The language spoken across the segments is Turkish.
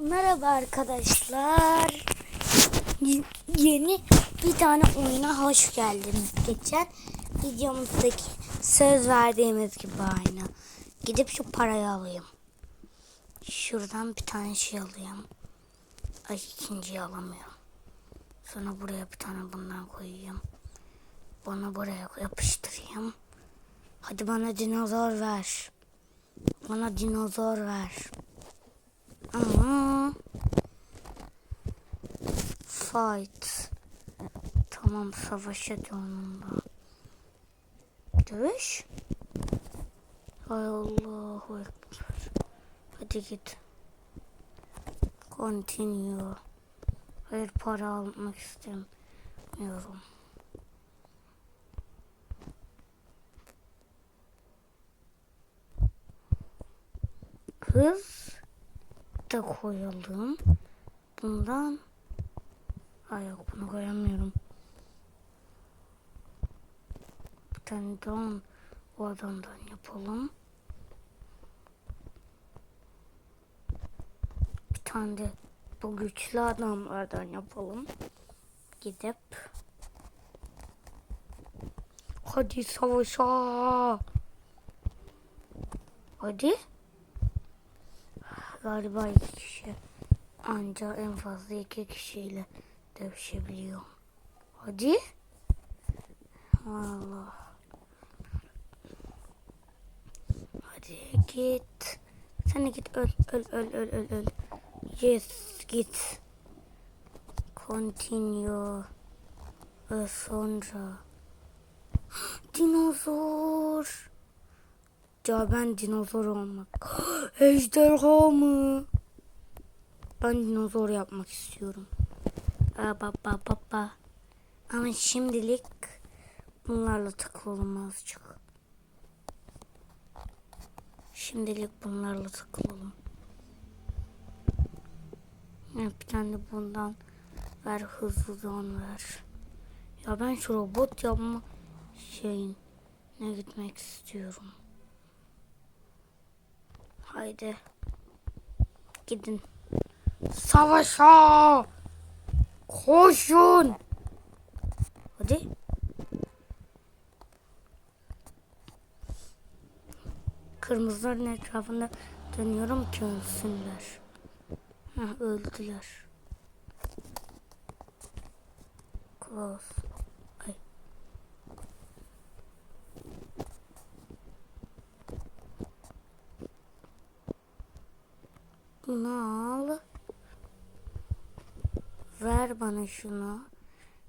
Merhaba arkadaşlar. Yeni bir tane oyuna hoş geldiniz. Geçen videomuzdaki söz verdiğimiz gibi aynı. Gidip şu parayı alayım. Şuradan bir tane şey alayım. Ay ikinciyi alamıyorum. Sonra buraya bir tane bundan koyayım. Bunu buraya yapıştırayım. Hadi bana dinozor ver. Bana dinozor ver. Fight. Tamam savaş hadi onunla. Dövüş. Hay Allahu Ekber. Hadi git. Continue. Hayır para almak istemiyorum. Hız da koyalım. Bundan Ay yok bunu koyamıyorum. Bir tane daha o adamdan yapalım. Bir tane de bu güçlü adamlardan yapalım. Gidip Hadi savaşa. Hadi. Galiba iki kişi. Anca en fazla iki kişiyle dövüşebiliyor. Hadi. Allah. Hadi git. Sen git öl öl öl öl öl öl. Yes git. Continue. Ve sonra. Dinozor. Ya ben dinozor olmak. Ejderha mı? Ben dinozor yapmak istiyorum. Aa, baba baba. Ama şimdilik bunlarla takılalım azıcık. Şimdilik bunlarla takılalım. Ya bir tane de bundan ver hızlıdan ver. Ya ben şu robot yapma şeyin ne gitmek istiyorum. Haydi. Gidin. Savaşa! Koşun! Hadi. Kırmızıların etrafında dönüyorum ki ölsünler. Heh, öldüler. Close. Bunu al. Ver bana şunu.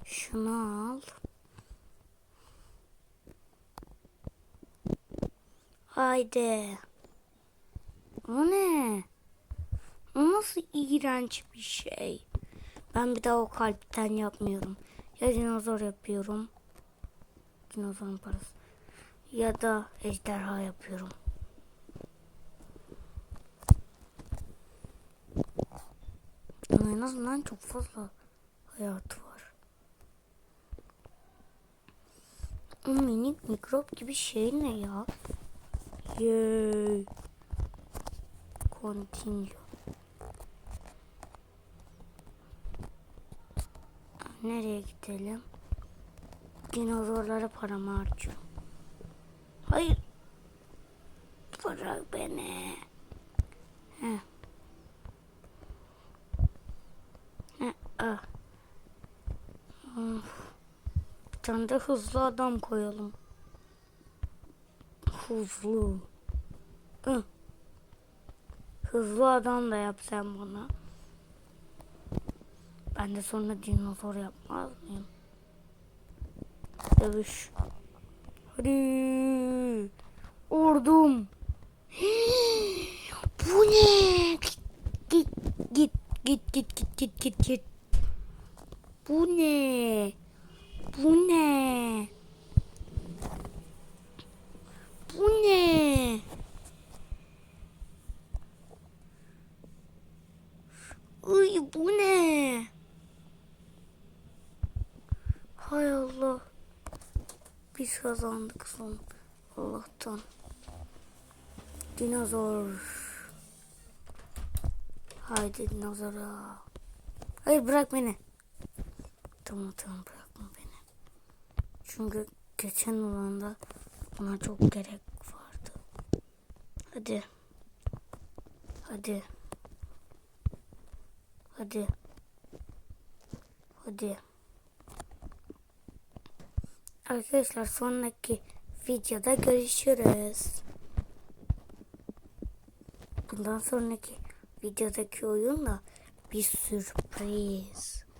Şunu al. Haydi. O ne? O nasıl iğrenç bir şey. Ben bir daha o kalpten yapmıyorum. Ya dinozor yapıyorum. Dinozorun parası. Ya da ejderha yapıyorum. Ama en azından çok fazla hayatı var. O minik mikrop gibi şey ne ya? Yay. Continue. Nereye gidelim? Dinozorlara paramı harcıyorum. Hayır. Bırak beni. Heh. Heh, ah. Of. Bir tane de hızlı adam koyalım. Hızlı. Hı. Hızlı adam da yap sen bana. Ben de sonra dinozor yapmaz mıyım? Dövüş. Hadi. Ordum. Bu ne? Git git git git git git git git. Bu ne? Bu ne? Bu ne? Uy bu ne? Hay Allah. Biz kazandık son Allah'tan. Dinozor. Haydi dinozora. Hayır bırak beni. Tamam tamam beni. Çünkü geçen olanda ona çok gerek vardı. Hadi. Hadi. Hadi. Hadi. Arkadaşlar sonraki videoda görüşürüz. Bundan sonraki videodaki oyun da bir sürpriz.